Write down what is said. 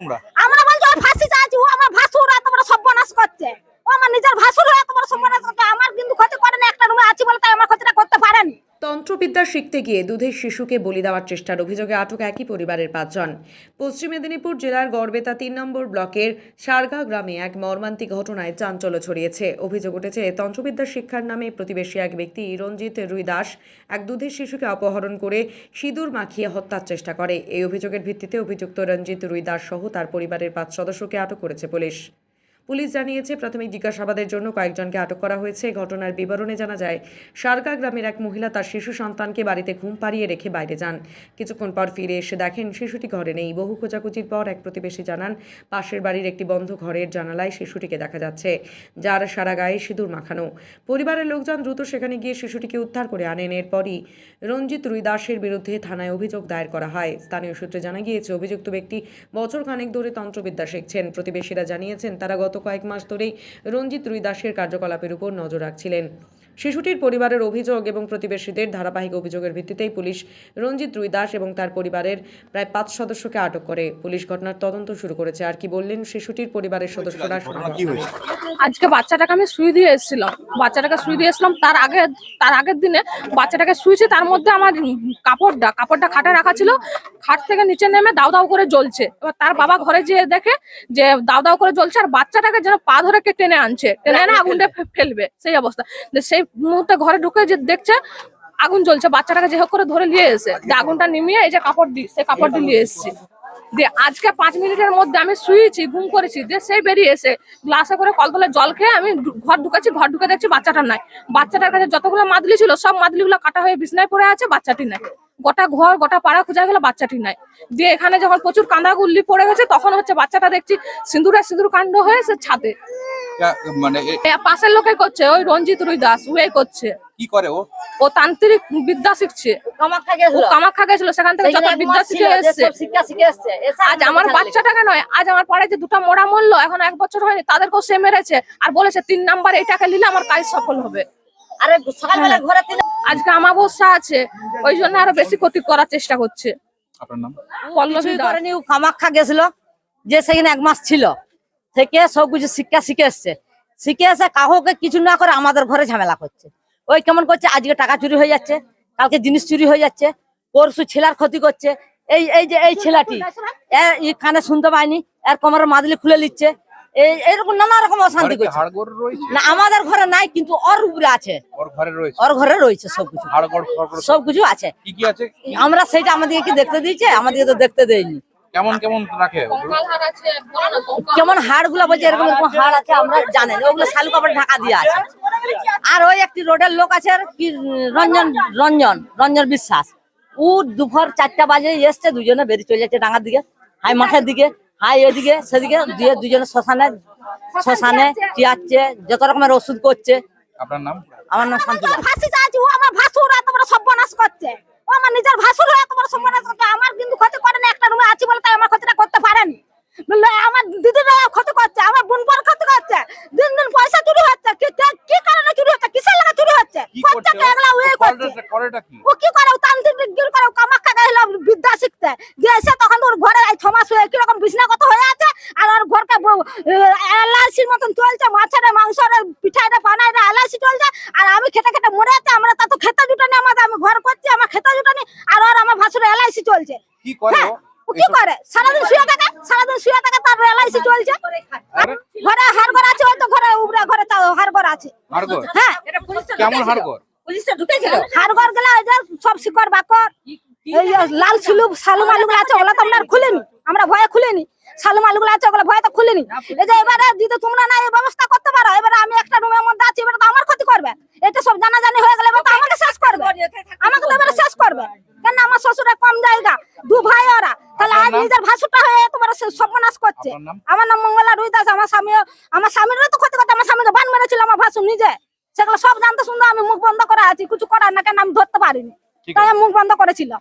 তোমরা? আমরা বলছি ওই ফাঁসি চাইছি, ও আমার ভাসুর বড় সর্বনাশ করছে। ও আমার নিজের ভাসুর হয়ে বড় সর্বনাশ করছে। আমার কিন্তু ক্ষতি করেনি একটা রুমে আছি বলে তাই আমার ক্ষতিটা করতে পারেনি। তন্ত্রবিদ্যা শিখতে গিয়ে দুধের শিশুকে বলি দেওয়ার চেষ্টার অভিযোগে আটক একই পরিবারের পাঁচজন। পশ্চিম মেদিনীপুর জেলার গড়বেতা তিন নম্বর ব্লকের সারগা গ্রামে এক মর্মান্তিক ঘটনায় চাঞ্চল্য ছড়িয়েছে। অভিযোগ উঠেছে, তন্ত্রবিদ্যা শিক্ষার নামে প্রতিবেশী এক ব্যক্তি রঞ্জিত রুই দাস এক দুধের শিশুকে অপহরণ করে সিঁদুর মাখিয়ে হত্যার চেষ্টা করে। এই অভিযোগের ভিত্তিতে অভিযুক্ত রঞ্জিত রুই দাস সহ তার পরিবারের পাঁচ সদস্যকে আটক করেছে পুলিশ। পুলিশ জানিয়েছে প্রাথমিক জিজ্ঞাসাবাদের জন্য কয়েকজনকে আটক করা হয়েছে। ঘটনার বিবরণে জানা যায় সারকা গ্রামের এক মহিলা তার শিশু সন্তানকে বাড়িতে ঘুম পাড়িয়ে রেখে বাইরে যান। কিছুক্ষণ পর ফিরে এসে দেখেন শিশুটি ঘরে নেই। বহু খোঁজাখুঁজির পর এক প্রতিবেশী জানান, পাশের বাড়ির একটি বন্ধ ঘরের জানালায় শিশুটিকে দেখা যাচ্ছে, যার সারা গায়ে সিঁদুর মাখানো। পরিবারের লোকজন দ্রুত সেখানে গিয়ে শিশুটিকে উদ্ধার করে আনেন। এরপরই রঞ্জিত রুই দাসের বিরুদ্ধে থানায় অভিযোগ দায়ের করা হয়। স্থানীয় সূত্রে জানা গিয়েছে, অভিযুক্ত ব্যক্তি বছর খানেক ধরে তন্ত্রবিদ্যা শিখছেন। প্রতিবেশীরা জানিয়েছেন, তারা গত কয়েক মাস ধরেই রঞ্জিত রুইদাসের কার্যকলাপের উপর নজর রাখছিলেন। শিশুটির পরিবারের অভিযোগ এবং প্রতিবেশীদের ধারাবাহিক অভিযোগের ভিত্তিতেই পুলিশ রঞ্জিত রুই দাস এবং তার পরিবারের প্রায় পাঁচ সদস্যকে আটক করে। পুলিশ ঘটনার তদন্ত শুরু করেছে। আর কি বললেন শিশুটির পরিবারের সদস্যরা? আজকে বাচ্চাটাকে আমি সুই দিয়ে এসেছিলাম। বাচ্চাটাকে সুই দিয়ে এসেছিলাম। তার আগে তার আগের দিনে বাচ্চাটাকে শুয়েছি তার মধ্যে আমার কাপড়টা কাপড়টা খাটে রাখা ছিল। খাট থেকে নিচে নেমে দাও দাও করে জ্বলছে। এবার তার বাবা ঘরে যেয়ে দেখে যে দাও দাও করে জ্বলছে আর বাচ্চাটাকে যেন পা ধরে কে টেনে আনছে। টেনে এনে আগুনটা ফেলবে। সেই অবস্থা। সেই মুহূর্তে ঘরে ঢুকে যে দেখছে আগুন জ্বলছে, বাচ্চাটাকে যে হোক করে ধরে নিয়ে এসে। আগুনটা নিমিয়ে এই যে কাপড় দিই সে কাপড় নিয়ে এসেছি। দিয়ে আজকে পাঁচ মিনিটের মধ্যে আমি শুয়েছি, ঘুম করেছি, দিয়ে সেই বেরিয়ে এসে গ্লাসে করে কলতলে জল খেয়ে আমি ঘর ঢুকেছি, ঘর ঢুকে দেখছি বাচ্চাটা নাই। বাচ্চাটার কাছে যতগুলো মাদলি ছিল, সব মাদলিগুলো কাটা হয়ে বিছনায় পড়ে আছে, বাচ্চাটি নাই। গোটা ঘর, গোটা পাড়া খোঁজা গেল, বাচ্চাটি নাই। দিয়ে এখানে যখন প্রচুর কাঁদা গুল্লি পড়ে গেছে, তখন হচ্ছে বাচ্চাটা দেখছি সিঁদুরে সিঁদুর কাণ্ড হয়ে সে ছাদে। মানে পাশের লোকে করছে ওই রঞ্জিত রুই দাস ওয়ে করছে। কি করে ও? ও তান্ত্রিক বিদ্যা শিখছে। কামাখ্যা গেছিল। কামাখ্যা গেছিল সেখান থেকে যত বিদ্যা শিখে এসছে। আজ আমার বাচ্চাটাকে নয় আজ আমার পাড়ায় যে দুটো মোড়া মরলো এখন এক বছর হয়নি তাদেরকেও সে মেরেছে আর বলেছে তিন নাম্বার এই টাকা নিলে আমার কাজ সফল হবে। আরে সকালবেলা ঘরে তিন আজকে আমাবস্যা আছে ওই জন্য আরও বেশি ক্ষতি করার চেষ্টা করছে আপনার নাম? পল্লবী। কামাখ্যা গেছিল যে সেখানে এক মাস ছিল। থেকে সব কিছু শিক্ষা শিখে এসছে। শিখে এসে কাউকে কিছু না করে আমাদের ঘরে ঝামেলা করছে। ওই কেমন করছে আজকে টাকা চুরি হয়ে যাচ্ছে কালকে জিনিস চুরি হয়ে যাচ্ছে পরশু ছেলার ক্ষতি করছে। এই এই যে এই ছেলেটি কানে শুনতে পায়নি এর কোমরের মাদলি খুলে নিচ্ছে। এই এরকম নানা রকম অশান্তি করছে। না আমাদের ঘরে নাই কিন্তু ওর উপরে আছে। ওর ঘরে রয়েছে? সবকিছু সবকিছু আছে। আমরা সেইটা আমাদেরকে দেখতে দিয়েছে আমাদেরকে তো দেখতে দেয়নি। কেমন কেমন রাখে? কেমন হাড়গুলা বলছে এরকম এরকম হাড় আছে আমরা জানেন ওগুলো শালু কাপড় ঢাকা দিয়ে আছে। আর ওই একটি রোডের লোক আছে কি রঞ্জন রঞ্জন রঞ্জন বিশ্বাস। ও দুপুর চারটা বাজে এসছে দুজনে বেরিয়ে চলে যাচ্ছে ডাঙার দিকে। হাই মাঠের দিকে হাই এদিকে সেদিকে দিয়ে দুজনে শ্মশানে শ্মশানে টিয়াচ্ছে যত রকমের ওষুধ করছে। আপনার নাম? আমার নাম শান্তি আমার ভাসুর এত বড় সর্বনাশ করছে। ও আমার নিজের ভাসুর হয়ে সর্বনাশ করছে। আমার কিন্তু ক্ষতি করেনি একটা রুমে আছি বলে তাই আমার ক্ষতিটা করতে পারেনি নইলে আমার দিদিরা ক্ষতি করছে আমার বোন পর ক্ষতি করছে দিন দিন পয়সা চুরি হচ্ছে কি কি- কি কারণে চুরি হচ্ছে কিসের লাগে চুরি হচ্ছে কি করছে খরচাকে এগুলা ও? ওই করছে করেটা- করেটা কি ও কি করে ও তান্ত্রিক গির করে ও কামাখ্যা গেছিল বিদ্যা শিখতে তখন ওর ঘরে এই ছমাস হয়ে কীরকম বিছনাগত হয়ে আছে আর ওর ঘরকে এলআইসির মতন চলছে মাছের মাংসের পিঠাইটা বানাইটা এলআইসি চলছে আর আমি খেতে খেতে মরে যাচ্ছে আমরা তা তো খেতে জুটানি আমাদের আমি ঘর করছি আমার খেতে জুটানি আর ওর আমার ভাসুর এলআইসি চলছে। কি করে হ্যাঁ কি করে? সারাদিন শুয়ে থাকে সারাদিন শুয়ে থাকে তার এলআইসি চলছে। আরে ঘরে হাড়গড় আছে ওই তো ঘরে উপরে ঘরে তাও হাড়গড় আছে। হ্যাঁ। কেমন হাড়গোড়? পুলিশটা ঢুকেছিল? হাড়গড় গেলে সব শিকড় বাকর এই লাল সিলু শালু মালুগুলো আছে ওগুলো তো আমরা খুলিনি। আমরা ভয়ে খুলিনি। শালু মালুগুলো আছে ওগুলো ভয়ে তো খুলিনি। এই যে এবারে যদি তোমরা না এই ব্যবস্থা করতে পারো এবারে আমি একটা রুমের মধ্যে আছি এবারে তো আমার ক্ষতি করবে। এটা সব জানাজানি হয়ে গেলে এবার তো আমাকে শেষ করবে। আমাকে তো এবারে শেষ করবে। কেন আমার শ্বশুরের কম জায়গা দু ভাই ওরা। তাহলে আজ নিজের ভাসুরটা হয়ে তোমার সর্বনাশ করছে। আমার নাম মঙ্গলা রুই দাস আমার স্বামী আমার স্বামীরও তো ক্ষতি করতে আমার স্বামীকে বান মেরেছিল আমার ভাসুর নিজে। সেগুলো সব জানতে শুনতে আমি মুখ বন্ধ করে আছি কিছু করার না কেন আমি ধরতে পারিনি। আমি মুখ বন্ধ করেছিল।